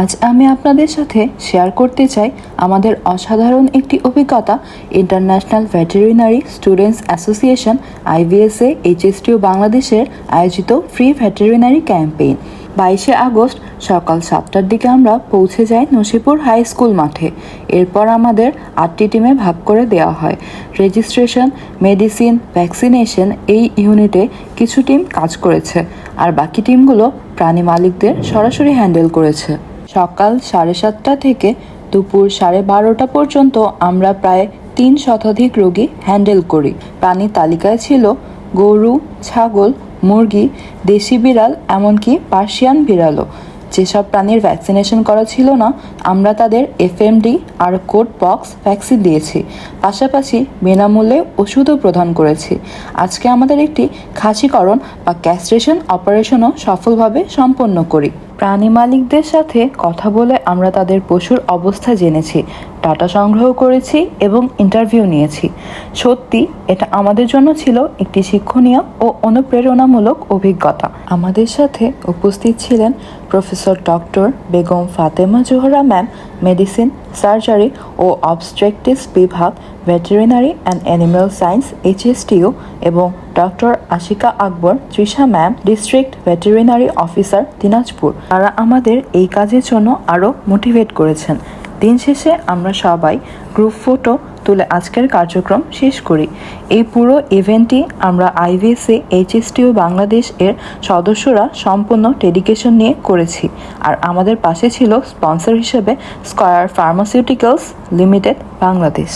আজ আমি আপনাদের সাথে শেয়ার করতে চাই আমাদের অসাধারণ একটি অভিজ্ঞতা international veterinary students association IVSA HSTU বাংলাদেশের আয়োজিত ফ্রি ভেটেরিনারি ক্যাম্পেইন বাইশে আগস্ট সকাল সাতটার দিকে আমরা পৌঁছে যাই নসিপুর হাই স্কুল মাঠে। এরপর আমাদের আটটি টিমে ভাগ করে দেওয়া হয়। রেজিস্ট্রেশন মেডিসিন ভ্যাকসিনেশন এই ইউনিটে কিছু টিম কাজ করেছে। আর বাকি টিমগুলো প্রাণী মালিকদের সরাসরি হ্যান্ডেল করেছে। সকাল সাড়ে সাতটা থেকে দুপুর সাড়ে বারোটা পর্যন্ত আমরা প্রায় তিন শতাধিক রোগী হ্যান্ডেল করি। প্রাণীর তালিকায় ছিল গরু, ছাগল, মুরগি, দেশি বিড়াল, এমনকি পার্সিয়ান বিড়ালও। যেসব প্রাণীর ভ্যাকসিনেশন করা ছিল না, আমরা তাদের এফএমডি আর কোড বক্স ভ্যাকসিন দিয়েছি। পাশাপাশি বিনামূল্যে ওষুধও প্রদান করেছি। আজকে আমাদের একটি খাসিকরণ বা ক্যাস্ট্রেশন অপারেশনও সফলভাবে সম্পন্ন করি। প্রাণী মালিকদের সাথে কথা বলে আমরা তাদের পশুর অবস্থা জেনেছি। ডাটা সংগ্রহ করেছি এবং ইন্টারভিউ নিয়েছি। সত্যি, এটা আমাদের জন্য ছিল একটি শিক্ষণীয় ও অনুপ্রেরণামূলক অভিজ্ঞতা। আমাদের সাথে উপস্থিত ছিলেন professor doctor Begum Fatema Zohra ma'am, medicine, surgery ও অবস্ট্রেকটিস বিভাগ, veterinary and animal science HSTU এবং doctor Ashika Akbar, Trisha ma'am, district veterinary officer, Dinajpur. তারা আমাদের এই কাজের জন্য আরও মোটিভেট করেছেন। দিন শেষে আমরা সবাই গ্রুপ ফটো তুলে আজকের কার্যক্রম শেষ করি। এই পুরো ইভেন্টটি আমরা আইভিএসএ এইচএসটিও বাংলাদেশ এর সদস্যরা সম্পূর্ণ ডেডিকেশন নিয়ে করেছি। আর আমাদের পাশে ছিল স্পন্সর হিসেবে স্কয়ার ফার্মাসিউটিক্যালস লিমিটেড বাংলাদেশ।